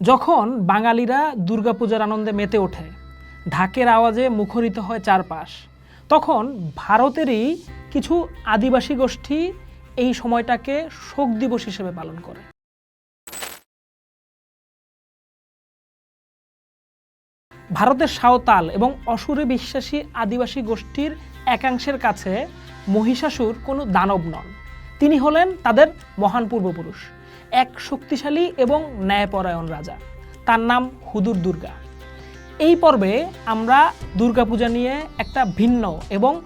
যখন বাঙালিরা দুর্গাপূজার আনন্দে মেতে ওঠে, ঢাকের আওয়াজে মুখরিত হয় চারপাশ, তখন ভারতেরই কিছু আদিবাসী গোষ্ঠী এই সময়টাকে শোক দিবস হিসেবে পালন করে। ভারতের সাঁওতাল এবং অসুরে বিশ্বাসী আদিবাসী গোষ্ঠীর একাংশের কাছে মহিষাসুর কোনো দানব নন। তিনি হলেন তাদের মহান পূর্বপুরুষ। এক শক্তিশালী এবং ন্যায়পরায়ণ রাজা। তার নাম হুদুর দুর্গা। এই পর্বে আমরা দুর্গাপূজা নিয়ে একটা ভিন্ন এবং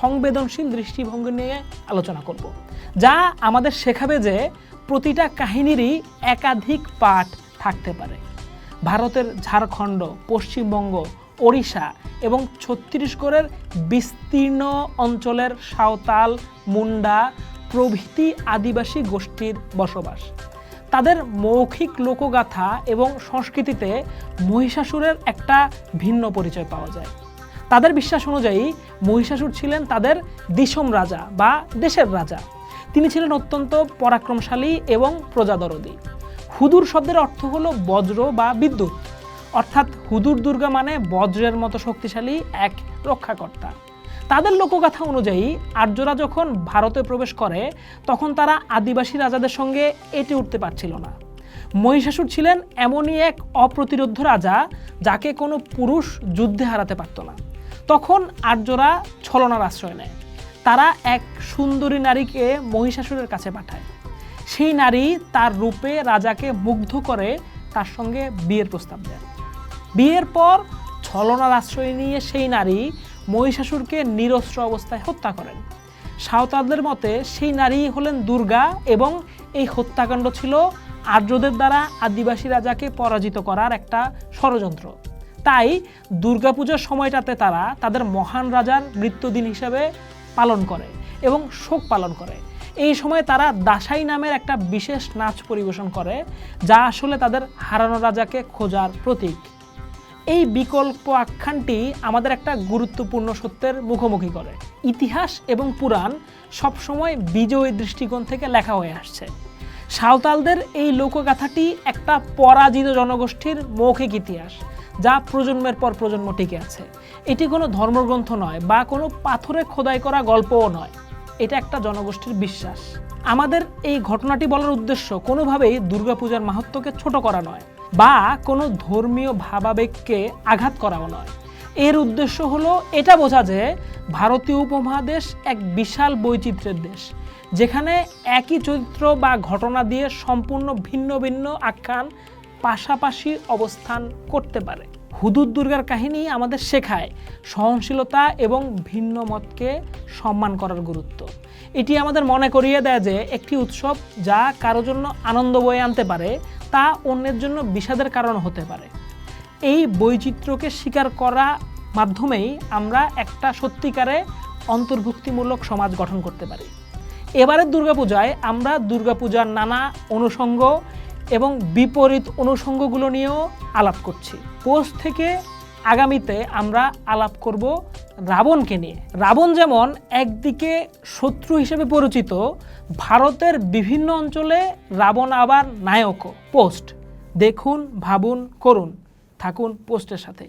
সংবেদনশীল দৃষ্টিভঙ্গি নিয়ে আলোচনা করব, যা আমাদের শেখাবে যে প্রতিটা কাহিনীরই একাধিক পাঠ থাকতে পারে। ভারতের ঝাড়খণ্ড, পশ্চিমবঙ্গ, ওড়িশা এবং ছত্তিশগড়ের বিস্তীর্ণ অঞ্চলের সাঁওতাল, মুন্ডা প্রভৃতি আদিবাসী গোষ্ঠীর বসবাস। তাদের মৌখিক লোকগাথা এবং সংস্কৃতিতে মহিষাসুরের একটা ভিন্ন পরিচয় পাওয়া যায়। তাদের বিশ্বাস অনুযায়ী মহিষাসুর ছিলেন তাদের দিসম রাজা বা দেশের রাজা। তিনি ছিলেন অত্যন্ত পরাক্রমশালী এবং প্রজাদরদী। হুদুর শব্দের অর্থ হলো বজ্র বা বিদ্যুৎ। অর্থাৎ হুদুর দুর্গা মানে বজ্রের মতো শক্তিশালী এক রক্ষাকর্তা। তাদের লোকগাথা অনুযায়ী আর্যরা যখন ভারতে প্রবেশ করে, তখন তারা আদিবাসী রাজাদের সঙ্গে এটে উঠতে পারছিল না। মহিষাসুর ছিলেন এমনই এক অপ্রতিরোধ্য রাজা যাকে কোনো পুরুষ যুদ্ধে হারাতে পারত না। তখন আর্যরা ছলনার আশ্রয় নেয়। তারা এক সুন্দরী নারীকে মহিষাসুরের কাছে পাঠায়। সেই নারী তার রূপে রাজাকে মুগ্ধ করে তার সঙ্গে বিয়ের প্রস্তাব দেয়। বিয়ের পর ছলনার আশ্রয় নিয়ে সেই নারী মহিষাসুরকে নিরস্ত্র অবস্থায় হত্যা করেন। সাঁওতালদের মতে সেই নারী হলেন দুর্গা এবং এই হত্যাকাণ্ড ছিল আর্যদের দ্বারা আদিবাসী রাজাকে পরাজিত করার একটা ষড়যন্ত্র। তাই দুর্গাপূজার সময়টাতে তারা তাদের মহান রাজার মৃত্যুদিন হিসাবে পালন করে এবং শোক পালন করে। এই সময় তারা দাসাই নামের একটা বিশেষ নাচ পরিবেশন করে, যা আসলে তাদের হারানো রাজাকে খোঁজার প্রতীক। এই বিকল্প আখ্যানটি আমাদের একটা গুরুত্বপূর্ণ সত্যের মুখোমুখি করে। ইতিহাস এবং পুরাণ সবসময় বিজয়ী দৃষ্টিকোণ থেকে লেখা হয়ে আসছে। সাঁওতালদের এই লোকগাথাটি একটা পরাজিত জনগোষ্ঠীর মৌখিক ইতিহাস, যা প্রজন্মের পর প্রজন্ম টিকে আছে। এটি কোনো ধর্মগ্রন্থ নয় বা কোনো পাথরে খোদাই করা গল্পও নয়। এটা একটা জনগোষ্ঠীর বিশ্বাস। আমাদের এই ঘটনাটি বলার উদ্দেশ্য কোনোভাবেই দুর্গাপূজার মাহাত্মকে ছোট করা নয়। বা কোনো ধর্মীয় ভাবাবেগকে আঘাত করাও নয়। এর উদ্দেশ্য হলো এটা বোঝা যে ভারতীয় উপমহাদেশ এক বিশাল বৈচিত্র্যের দেশ, যেখানে একই চরিত্র বা ঘটনা দিয়ে সম্পূর্ণ ভিন্ন ভিন্ন আখ্যান পাশাপাশি অবস্থান করতে পারে। হুদুদ দুর্গার কাহিনী আমাদের শেখায়। সহনশীলতা এবং ভিন্ন মতকে সম্মান করার গুরুত্ব। এটি আমাদের মনে করিয়ে দেয় যে একটি উৎসব যা কারও জন্য আনন্দ বয়ে আনতে পারে, তা অন্যের জন্য বিষাদের কারণ হতে পারে। এই বৈচিত্র্যকে স্বীকার করা মাধ্যমেই আমরা একটা সত্যিকারে অন্তর্ভুক্তিমূলক সমাজ গঠন করতে পারি। এবারের দুর্গাপূজায় আমরা দুর্গাপূজার নানা অনুষঙ্গ এবং বিপরীত অনুষঙ্গগুলো নিয়েও আলাপ করছি। পোস্ট থেকে আগামীতে আমরা আলাপ করব রাবণকে নিয়ে। রাবণ যেমন একদিকে শত্রু হিসেবে পরিচিত, ভারতের বিভিন্ন অঞ্চলে রাবণ আবার নায়কও। পোস্ট, দেখুন, ভাবুন, করুন। থাকুন পোস্টের সাথে